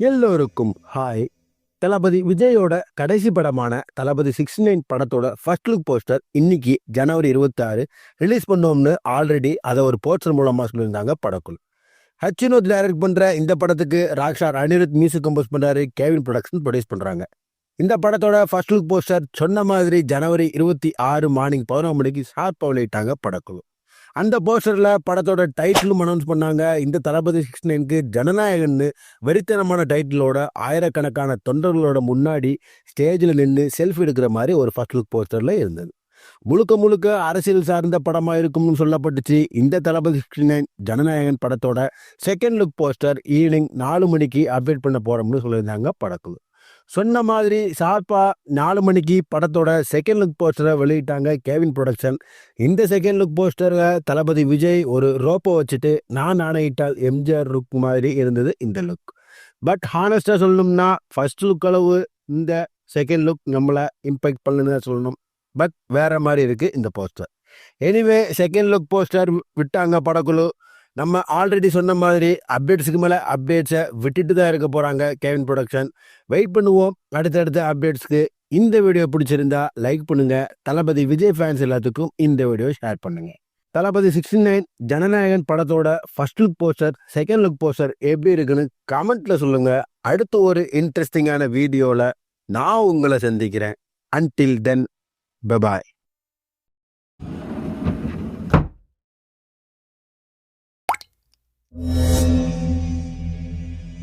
எல்லோருக்கும் ஹாய் தளபதி விஜயோட கடைசி படமான தளபதி சிக்ஸ்டி நைன் படத்தோட ஃபர்ஸ்ட் லுக் போஸ்டர் இன்னைக்கு ஜனவரி இருபத்தாறு ரிலீஸ் பண்ணோம்னு ஆல்ரெடி அதை ஒரு போஸ்டர் மூலமாக சொல்லியிருந்தாங்க படக்குள் ஹச்சினோத் டைரக்ட் பண்ணுற இந்த படத்துக்கு ராக்ஷார் அனிருத் மியூசிக் கம்போஸ் பண்ணுறாரு கேவின் ப்ரொடக்ஷன் ப்ரொடியூஸ் பண்ணுறாங்க இந்த படத்தோட ஃபர்ஸ்ட் லுக் போஸ்டர் சொன்ன மாதிரி ஜனவரி இருபத்தி ஆறு மார்னிங் பதினொரு மணிக்கு ஷார்ப்பாக வெளியிட்டாங்க படக்குழு. அந்த போஸ்டரில் படத்தோட டைட்டிலும் அனௌன்ஸ் பண்ணாங்க. இந்த தளபதி சிக்ஸ் நைனுக்கு ஜனநாயகன்னு வெறித்தனமான டைட்டிலோட ஆயிரக்கணக்கான தொண்டர்களோட முன்னாடி ஸ்டேஜில் நின்று செல்ஃபி எடுக்கிற மாதிரி ஒரு ஃபர்ஸ்ட் லுக் போஸ்டரில் இருந்தது. முழுக்க முழுக்க அரசியல் சார்ந்த படமாக இருக்கும்னு சொல்லப்பட்டுச்சு. இந்த தளபதி சிக்ஸ்டி நைன் ஜனநாயகன் படத்தோட செகண்ட் லுக் போஸ்டர் ஈவினிங் நாலு மணிக்கு அப்டேட் பண்ண போகிறோம்னு சொல்லியிருந்தாங்க படக்குழு. சொன்ன மாதிரி ஷார்ப்பாக நாலு மணிக்கு படத்தோட செகண்ட் லுக் போஸ்டரை வெளியிட்டாங்க கேவின் ப்ரொடக்ஷன் இந்த செகண்ட் லுக் போஸ்டரில் தளபதி விஜய் ஒரு ரோப்பை வச்சுட்டு நான் ஆணையிட்டால் எம்ஜிஆர் லுக் மாதிரி இருந்தது இந்த லுக் பட் ஹானஸ்டாக சொல்லணும்னா ஃபர்ஸ்ட் லுக் அளவு இந்த செகண்ட் லுக் நம்மளை இம்பேக்ட் பண்ணுன்னு சொல்லணும். பட் வேறு மாதிரி இருக்குது இந்த poster anyway second look poster விட்டாங்க படக்குழு. நம்ம ஆல்ரெடி சொன்ன மாதிரி அப்டேட்ஸுக்கு மேலே அப்டேட்ஸை விட்டுட்டு தான் இருக்க போகிறாங்க கேவின் ப்ரொடக்ஷன் வெயிட் பண்ணுவோம். அடுத்தடுத்த அப்டேட்ஸ்க்கு இந்த வீடியோ பிடிச்சிருந்தா லைக் பண்ணுங்க. தளபதி விஜய் ஃபேன்ஸ் எல்லாத்துக்கும் இந்த வீடியோ ஷேர் பண்ணுங்க. தளபதி சிக்ஸ்டி நைன் ஜனநாயகன் படத்தோட first look poster second look poster எப்படி இருக்குன்னு கமெண்ட்ல சொல்லுங்க. அடுத்த ஒரு இன்ட்ரெஸ்டிங்கான வீடியோவில் நான் உங்களை சந்திக்கிறேன். Until then bye bye Música